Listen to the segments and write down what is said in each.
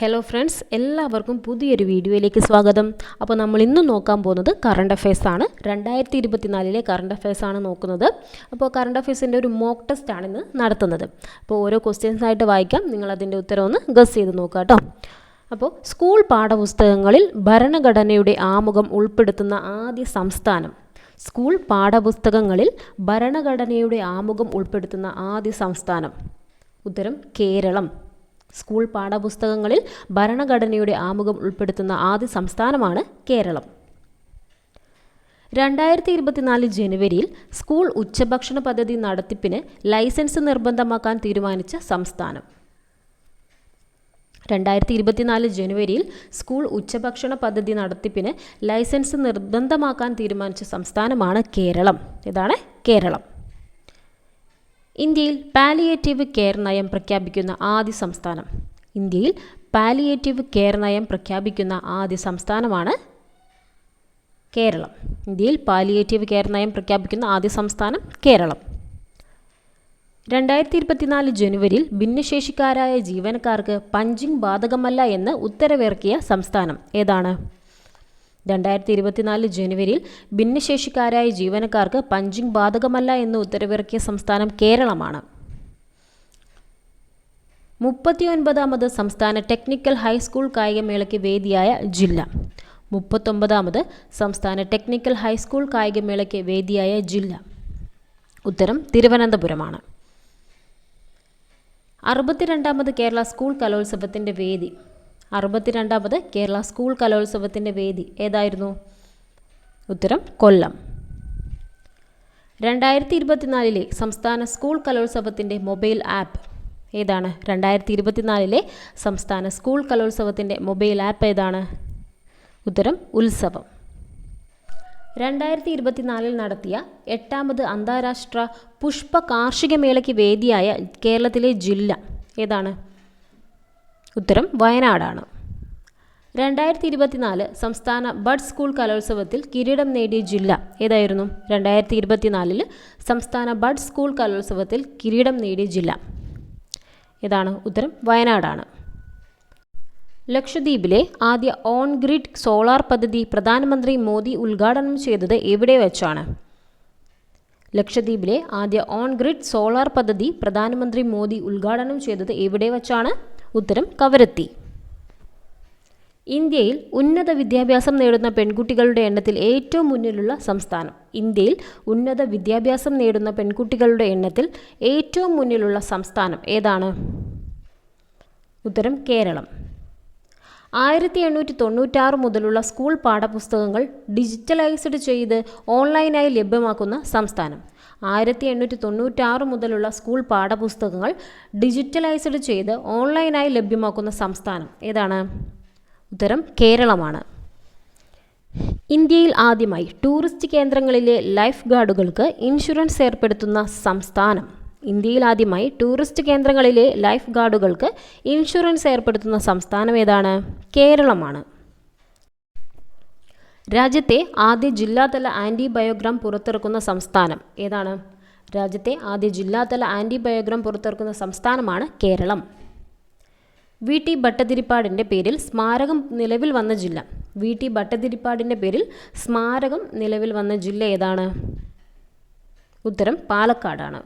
Hello friends എല്ലാവർക്കും പുതിയൊരു വീഡിയോയിലേക്ക് സ്വാഗതം. അപ്പോൾ നമ്മൾ ഇന്ന് നോക്കാൻ പോകുന്നത് കറണ്ട് അഫയേഴ്സ് ആണ്. രണ്ടായിരത്തി ഇരുപത്തിനാലിലെ കറണ്ട് അഫയേഴ്സ് ആണ് നോക്കുന്നത്. അപ്പോൾ കറണ്ട് അഫയേഴ്സിന്റെ ഒരു മോക്ക് ടെസ്റ്റ് ആണ് ഇന്ന് നടത്തുന്നത്. അപ്പോൾ ഓരോ ക്വസ്റ്റ്യൻസ് ആയിട്ട് വായിക്കാം. നിങ്ങൾ അതിന്റെ ഉത്തരം ഒന്ന് ഗസ് ചെയ്ത് നോക്കുക കേട്ടോ. അപ്പോൾ സ്കൂൾ പാഠപുസ്തകങ്ങളിൽ ഭരണഘടനയുടെ ആമുഖം ഉൾപ്പെടുത്തുന്ന ആദ്യ സംസ്ഥാനം. സ്കൂൾ പാഠപുസ്തകങ്ങളിൽ ഭരണഘടനയുടെ ആമുഖം ഉൾപ്പെടുത്തുന്ന ആദ്യ സംസ്ഥാനം. ഉത്തരം കേരളം. സ്കൂൾ പാഠപുസ്തകങ്ങളിൽ ഭരണഘടനയുടെ ആമുഖം ഉൾപ്പെടുത്തുന്ന ആദ്യ സംസ്ഥാനമാണ് കേരളം. രണ്ടായിരത്തി ഇരുപത്തിനാല് ജനുവരിയിൽ സ്കൂൾ ഉച്ചഭക്ഷണ പദ്ധതി നടത്തിപ്പിന് ലൈസൻസ് നിർബന്ധമാക്കാൻ തീരുമാനിച്ച സംസ്ഥാനം. രണ്ടായിരത്തി ഇരുപത്തിനാല് ജനുവരിയിൽ സ്കൂൾ ഉച്ചഭക്ഷണ പദ്ധതി നടത്തിപ്പിന് ലൈസൻസ് നിർബന്ധമാക്കാൻ തീരുമാനിച്ച സംസ്ഥാനമാണ് കേരളം. ഇതാണ് കേരളം. ഇന്ത്യയിൽ പാലിയേറ്റീവ് കെയർ നയം പ്രഖ്യാപിക്കുന്ന ആദ്യ സംസ്ഥാനം. ഇന്ത്യയിൽ പാലിയേറ്റീവ് കെയർ നയം പ്രഖ്യാപിക്കുന്ന ആദ്യ സംസ്ഥാനമാണ് കേരളം. ഇന്ത്യയിൽ പാലിയേറ്റീവ് കെയർ നയം പ്രഖ്യാപിക്കുന്ന ആദ്യ സംസ്ഥാനം കേരളം. രണ്ടായിരത്തി ഇരുപത്തിനാല് ജനുവരിയിൽ ഭിന്നശേഷിക്കാരായ ജീവനക്കാർക്ക് പഞ്ചിങ് ബാധകമല്ല എന്ന് ഉത്തരവിറക്കിയ സംസ്ഥാനം ഏതാണ്? രണ്ടായിരത്തി ഇരുപത്തിനാല് ജനുവരിയിൽ ഭിന്നശേഷിക്കാരായ ജീവനക്കാർക്ക് പഞ്ചിങ് ബാധകമല്ല എന്ന് ഉത്തരവിറക്കിയ സംസ്ഥാനം കേരളമാണ്. മുപ്പത്തിയൊൻപതാമത് സംസ്ഥാന ടെക്നിക്കൽ ഹൈസ്കൂൾ കായികമേളയ്ക്ക് വേദിയായ ജില്ല. മുപ്പത്തൊമ്പതാമത് സംസ്ഥാന ടെക്നിക്കൽ ഹൈസ്കൂൾ കായികമേളയ്ക്ക് വേദിയായ ജില്ല. ഉത്തരം തിരുവനന്തപുരമാണ്. അറുപത്തിരണ്ടാമത് കേരള സ്കൂൾ കലോത്സവത്തിന്റെ വേദി. അറുപത്തിരണ്ടാമത് കേരള സ്കൂൾ കലോത്സവത്തിന്റെ വേദി ഏതായിരുന്നു? ഉത്തരം കൊല്ലം. രണ്ടായിരത്തി ഇരുപത്തിനാലിലെ സംസ്ഥാന സ്കൂൾ കലോത്സവത്തിന്റെ മൊബൈൽ ആപ്പ് ഏതാണ്? രണ്ടായിരത്തി ഇരുപത്തിനാലിലെ സംസ്ഥാന സ്കൂൾ കലോത്സവത്തിന്റെ മൊബൈൽ ആപ്പ് ഏതാണ്? ഉത്തരം ഉത്സവം. രണ്ടായിരത്തി ഇരുപത്തിനാലിൽ നടത്തിയ എട്ടാമത് അന്താരാഷ്ട്ര പുഷ്പ കാർഷിക മേളയ്ക്ക് വേദിയായ കേരളത്തിലെ ജില്ല ഏതാണ്? ഉത്തരം വയനാടാണ്. രണ്ടായിരത്തി ഇരുപത്തിനാല് സംസ്ഥാന ബഡ് സ്കൂൾ കലോത്സവത്തിൽ കിരീടം നേടിയ ജില്ല ഏതായിരുന്നു? രണ്ടായിരത്തി ഇരുപത്തിനാലിൽ സംസ്ഥാന ബഡ് സ്കൂൾ കലോത്സവത്തിൽ കിരീടം നേടിയ ജില്ല ഏതാണ്? ഉത്തരം വയനാടാണ്. ലക്ഷദ്വീപിലെ ആദ്യ ഓൺ ഗ്രിഡ് സോളാർ പദ്ധതി പ്രധാനമന്ത്രി മോദി ഉദ്ഘാടനം ചെയ്തത് എവിടെ വെച്ചാണ്? ലക്ഷദ്വീപിലെ ആദ്യ ഓൺ ഗ്രിഡ് സോളാർ പദ്ധതി പ്രധാനമന്ത്രി മോദി ഉദ്ഘാടനം ചെയ്തത് എവിടെ വച്ചാണ്? ഉത്തരം കവരത്തി. ഇന്ത്യയിൽ ഉന്നത വിദ്യാഭ്യാസം നേടുന്ന പെൺകുട്ടികളുടെ എണ്ണത്തിൽ ഏറ്റവും മുന്നിലുള്ള സംസ്ഥാനം. ഇന്ത്യയിൽ ഉന്നത വിദ്യാഭ്യാസം നേടുന്ന പെൺകുട്ടികളുടെ എണ്ണത്തിൽ ഏറ്റവും മുന്നിലുള്ള സംസ്ഥാനം ഏതാണ്? ഉത്തരം കേരളം. ആയിരത്തി എണ്ണൂറ്റി തൊണ്ണൂറ്റാറ് മുതലുള്ള സ്കൂൾ പാഠപുസ്തകങ്ങൾ ഡിജിറ്റലൈസ്ഡ് ചെയ്ത് ഓൺലൈനായി ലഭ്യമാക്കുന്ന സംസ്ഥാനം. ആയിരത്തി എണ്ണൂറ്റി തൊണ്ണൂറ്റാറ് മുതലുള്ള സ്കൂൾ പാഠപുസ്തകങ്ങൾ ഡിജിറ്റലൈസ്ഡ് ചെയ്ത് ഓൺലൈനായി ലഭ്യമാക്കുന്ന സംസ്ഥാനം ഏതാണ്? ഉത്തരം കേരളമാണ്. ഇന്ത്യയിൽ ആദ്യമായി ടൂറിസ്റ്റ് കേന്ദ്രങ്ങളിലെ ലൈഫ് ഗാർഡുകൾക്ക് ഇൻഷുറൻസ് ഏർപ്പെടുത്തുന്ന സംസ്ഥാനം. ഇന്ത്യയിൽ ആദ്യമായി ടൂറിസ്റ്റ് കേന്ദ്രങ്ങളിലെ ലൈഫ് ഗാർഡുകൾക്ക് ഇൻഷുറൻസ് ഏർപ്പെടുത്തുന്ന സംസ്ഥാനം ഏതാണ്? കേരളമാണ്. രാജ്യത്തെ ആദ്യ ജില്ലാതല ആന്റിബയോഗ്രാം പുറത്തിറക്കുന്ന സംസ്ഥാനം ഏതാണ്? രാജ്യത്തെ ആദ്യ ജില്ലാതല ആന്റിബയോഗ്രാം പുറത്തിറക്കുന്ന സംസ്ഥാനമാണ് കേരളം. വി ടി ഭട്ടതിരിപ്പാടിന്റെ പേരിൽ സ്മാരകം നിലവിൽ വന്ന ജില്ല. വി ടി ഭട്ടതിരിപ്പാടിന്റെ പേരിൽ സ്മാരകം നിലവിൽ വന്ന ജില്ല ഏതാണ്? ഉത്തരം പാലക്കാടാണ്.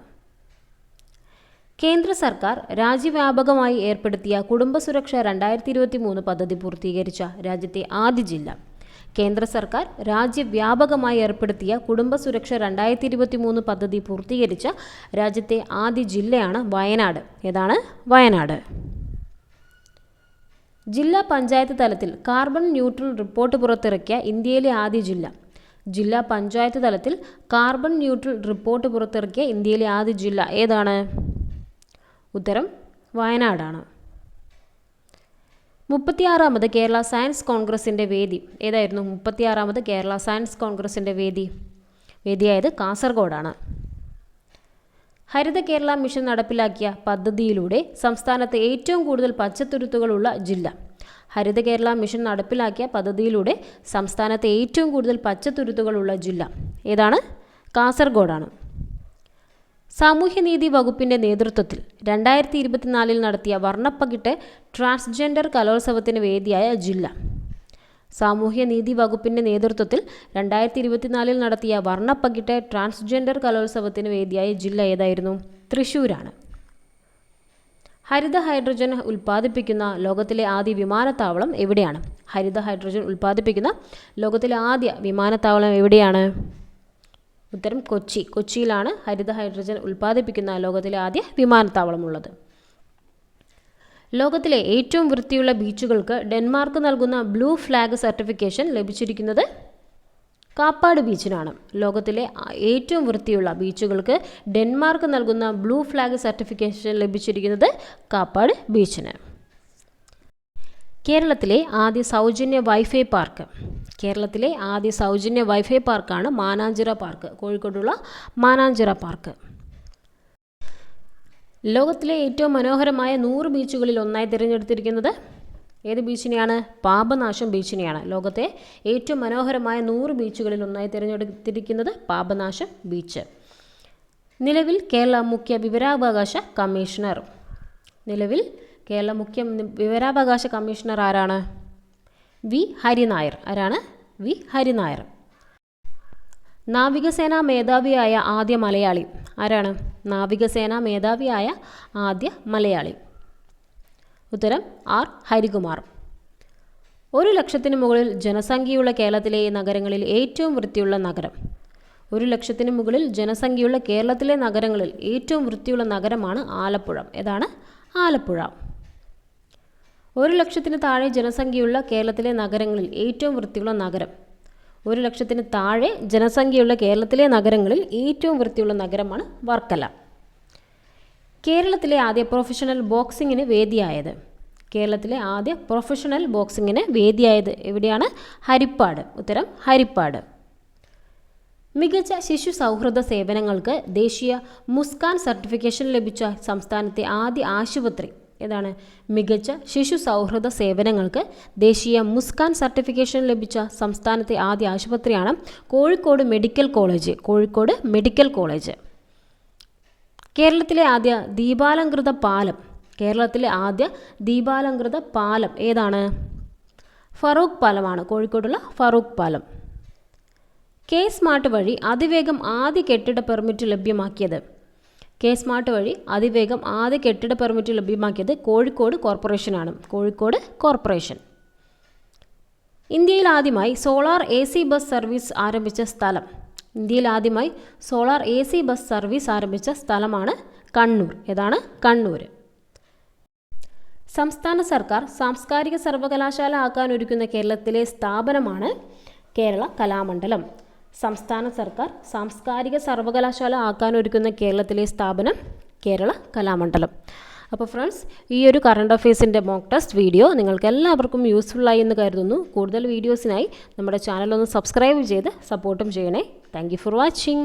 കേന്ദ്ര സർക്കാർ രാജ്യവ്യാപകമായി ഏർപ്പെടുത്തിയ കുടുംബസുരക്ഷ രണ്ടായിരത്തി ഇരുപത്തി മൂന്ന് പദ്ധതി പൂർത്തീകരിച്ച രാജ്യത്തെ ആദ്യ ജില്ല. കേന്ദ്ര സർക്കാർ രാജ്യവ്യാപകമായി ഏർപ്പെടുത്തിയ കുടുംബസുരക്ഷ രണ്ടായിരത്തി ഇരുപത്തി മൂന്ന് പദ്ധതി പൂർത്തീകരിച്ച രാജ്യത്തെ ആദ്യ ജില്ലയാണ് വയനാട്. ഏതാണ്? വയനാട്. ജില്ലാ പഞ്ചായത്ത് തലത്തിൽ കാർബൺ ന്യൂട്രൽ റിപ്പോർട്ട് പുറത്തിറക്കിയ ഇന്ത്യയിലെ ആദ്യ ജില്ല. ജില്ലാ പഞ്ചായത്ത് തലത്തിൽ കാർബൺ ന്യൂട്രൽ റിപ്പോർട്ട് പുറത്തിറക്കിയ ഇന്ത്യയിലെ ആദ്യ ജില്ല ഏതാണ്? ഉത്തരം വയനാടാണ്. മുപ്പത്തിയാറാമത് കേരള സയൻസ് കോൺഗ്രസിന്റെ വേദി. ഏതായിരുന്നു മുപ്പത്തിയാറാമത് കേരള സയൻസ് കോൺഗ്രസിന്റെ വേദി? വേദിയായത് കാസർഗോഡാണ്. ഹരിത കേരള മിഷൻ നടപ്പിലാക്കിയ പദ്ധതിയിലൂടെ സംസ്ഥാനത്തെ ഏറ്റവും കൂടുതൽ പച്ചത്തുരുത്തുകളുള്ള ജില്ല. ഹരിത കേരള മിഷൻ നടപ്പിലാക്കിയ പദ്ധതിയിലൂടെ സംസ്ഥാനത്തെ ഏറ്റവും കൂടുതൽ പച്ചത്തുരുത്തുകളുള്ള ജില്ല. ഏതാണ്? കാസർഗോഡാണ്. സാമൂഹ്യനീതി വകുപ്പിന്റെ നേതൃത്വത്തിൽ രണ്ടായിരത്തി ഇരുപത്തിനാലിൽ നടത്തിയ വർണപ്പകിട്ട് ട്രാൻസ്ജെൻഡർ കലോത്സവത്തിന് വേദിയായ ജില്ല. സാമൂഹ്യനീതി വകുപ്പിന്റെ നേതൃത്വത്തിൽ രണ്ടായിരത്തി ഇരുപത്തിനാലിൽ നടത്തിയ വർണപ്പകിട്ട ട്രാൻസ്ജെൻഡർ കലോത്സവത്തിന് വേദിയായ ജില്ല ഏതായിരുന്നു? തൃശൂരാണ്. ഹരിത ഹൈഡ്രജൻ ഉൽപ്പാദിപ്പിക്കുന്ന ലോകത്തിലെ ആദ്യ വിമാനത്താവളം എവിടെയാണ്? ഹരിത ഹൈഡ്രജൻ ഉൽപ്പാദിപ്പിക്കുന്ന ലോകത്തിലെ ആദ്യ വിമാനത്താവളം എവിടെയാണ്? ഉത്തരം കൊച്ചി. കൊച്ചിയിലാണ് ഹരിത ഹൈഡ്രജൻ ഉൽപ്പാദിപ്പിക്കുന്ന ലോകത്തിലെ ആദ്യ വിമാനത്താവളമുള്ളത്. ലോകത്തിലെ ഏറ്റവും വൃത്തിയുള്ള ബീച്ചുകൾക്ക് ഡെൻമാർക്ക് നൽകുന്ന ബ്ലൂ ഫ്ലാഗ് സർട്ടിഫിക്കേഷൻ ലഭിച്ചിരിക്കുന്നത് കാപ്പാട് ബീച്ചിനാണ്. ലോകത്തിലെ ഏറ്റവും വൃത്തിയുള്ള ബീച്ചുകൾക്ക് ഡെൻമാർക്ക് നൽകുന്ന ബ്ലൂ ഫ്ലാഗ് സർട്ടിഫിക്കേഷൻ ലഭിച്ചിരിക്കുന്നത് കാപ്പാട് ബീച്ചിന്. കേരളത്തിലെ ആദ്യ സൗജന്യ വൈഫൈ പാർക്ക്. കേരളത്തിലെ ആദ്യ സൗജന്യ വൈഫൈ പാർക്കാണ് മാനാഞ്ചിറ പാർക്ക്. കോഴിക്കോടുള്ള മാനാഞ്ചിറ പാർക്ക്. ലോകത്തിലെ ഏറ്റവും മനോഹരമായ നൂറ് ബീച്ചുകളിൽ ഒന്നായി തിരഞ്ഞെടുത്തിരിക്കുന്നത് ഏത് ബീച്ചിനെയാണ്? പാപനാശം ബീച്ചിനെയാണ്. ലോകത്തെ ഏറ്റവും മനോഹരമായ നൂറ് ബീച്ചുകളിൽ ഒന്നായി തിരഞ്ഞെടുത്തിരിക്കുന്നത് പാപനാശം ബീച്ച്. നിലവിൽ കേരള മുഖ്യ വിവരാവകാശ കമ്മീഷണർ. നിലവിൽ കേരള മുഖ്യ വിവരാവകാശ കമ്മീഷണർ ആരാണ്? വി. ഹരിനായർ. ആരാണ്? വി. ഹരിനായർ. നാവികസേനാ മേധാവിയായ ആദ്യ മലയാളി. ആരാണ്? നാവികസേനാ മേധാവിയായ ആദ്യ മലയാളി. ഉത്തരം ആർ. ഹരികുമാർ. ഒരു ലക്ഷത്തിന് മുകളിൽ ജനസംഖ്യയുള്ള കേരളത്തിലെ നഗരങ്ങളിൽ ഏറ്റവും വൃത്തിയുള്ള നഗരം. ഒരു ലക്ഷത്തിന് മുകളിൽ ജനസംഖ്യയുള്ള കേരളത്തിലെ നഗരങ്ങളിൽ ഏറ്റവും വൃത്തിയുള്ള നഗരമാണ് ആലപ്പുഴ. ഏതാണ്? ആലപ്പുഴ. ഒരു ലക്ഷത്തിന് താഴെ ജനസംഖ്യയുള്ള കേരളത്തിലെ നഗരങ്ങളിൽ ഏറ്റവും വൃത്തിയുള്ള നഗരം ഒരു ലക്ഷത്തിന് താഴെ ജനസംഖ്യയുള്ള കേരളത്തിലെ നഗരങ്ങളിൽ ഏറ്റവും വൃത്തിയുള്ള നഗരമാണ് വർക്കല. കേരളത്തിലെ ആദ്യ പ്രൊഫഷണൽ ബോക്സിങ്ങിന് വേദിയായത്. കേരളത്തിലെ ആദ്യ പ്രൊഫഷണൽ ബോക്സിങ്ങിന് വേദിയായത് എവിടെയാണ്? ഹരിപ്പാട്. ഉത്തരം ഹരിപ്പാട്. മികച്ച ശിശു സൗഹൃദ സേവനങ്ങൾക്ക് ദേശീയ മുസ്കാൻ സർട്ടിഫിക്കേഷൻ ലഭിച്ച സംസ്ഥാനത്തെ ആദ്യ ആശുപത്രി ഏതാണ്? മികച്ച ശിശു സൗഹൃദ സേവനങ്ങൾക്ക് ദേശീയ മുസ്കാൻ സർട്ടിഫിക്കേഷൻ ലഭിച്ച സംസ്ഥാനത്തെ ആദ്യ ആശുപത്രിയാണ് Kozhikode medical college Kozhikode medical college. കേരളത്തിലെ ആദ്യ ദീപാലംകൃത പാലം കേരളത്തിലെ ആദ്യ ദീപാലംകൃത പാലം ഏതാണ്? ഫറൂഖ് പാലമാണ് കോഴിക്കോടുള്ള ഫറൂഖ് പാലം. കെ സ്മാർട്ട് വഴി അതിവേഗം ആദ്യ കെട്ടിട പെർമിറ്റ് ലഭ്യമാക്കിയത് കെ സ്മാർട്ട് വഴി അതിവേഗം ആദ്യ കെട്ടിട പെർമിറ്റ് ലഭ്യമാക്കിയത് കോഴിക്കോട് കോർപ്പറേഷനാണ്. കോഴിക്കോട് കോർപ്പറേഷൻ. ഇന്ത്യയിൽ ആദ്യമായി solar A C bus service ആരംഭിച്ച സ്ഥലം. ഇന്ത്യയിൽ ആദ്യമായി solar A C bus service ആരംഭിച്ച സ്ഥലമാണ് കണ്ണൂർ. ഏതാണ്? കണ്ണൂർ. സംസ്ഥാന സർക്കാർ സാംസ്കാരിക സർവകലാശാല ആക്കാൻ ഒരുക്കുന്ന കേരളത്തിലെ സ്ഥാപനമാണ് കേരള കലാമണ്ഡലം. സംസ്ഥാന സർക്കാർ സാംസ്കാരിക സർവകലാശാല ആക്കാനൊരുക്കുന്ന കേരളത്തിലെ സ്ഥാപനം കേരള കലാമണ്ഡലം. അപ്പോൾ ഫ്രണ്ട്സ് ഈ ഒരു കറണ്ട് അഫയേഴ്സിന്റെ മോക്ക് ടെസ്റ്റ് വീഡിയോ നിങ്ങൾക്ക് എല്ലാവർക്കും യൂസ്ഫുള്ളായി എന്ന് കരുതുന്നു. കൂടുതൽ വീഡിയോസിനായി നമ്മുടെ ചാനലൊന്ന് സബ്സ്ക്രൈബ് ചെയ്ത് സപ്പോർട്ടും ചെയ്യണേ. Thank for watching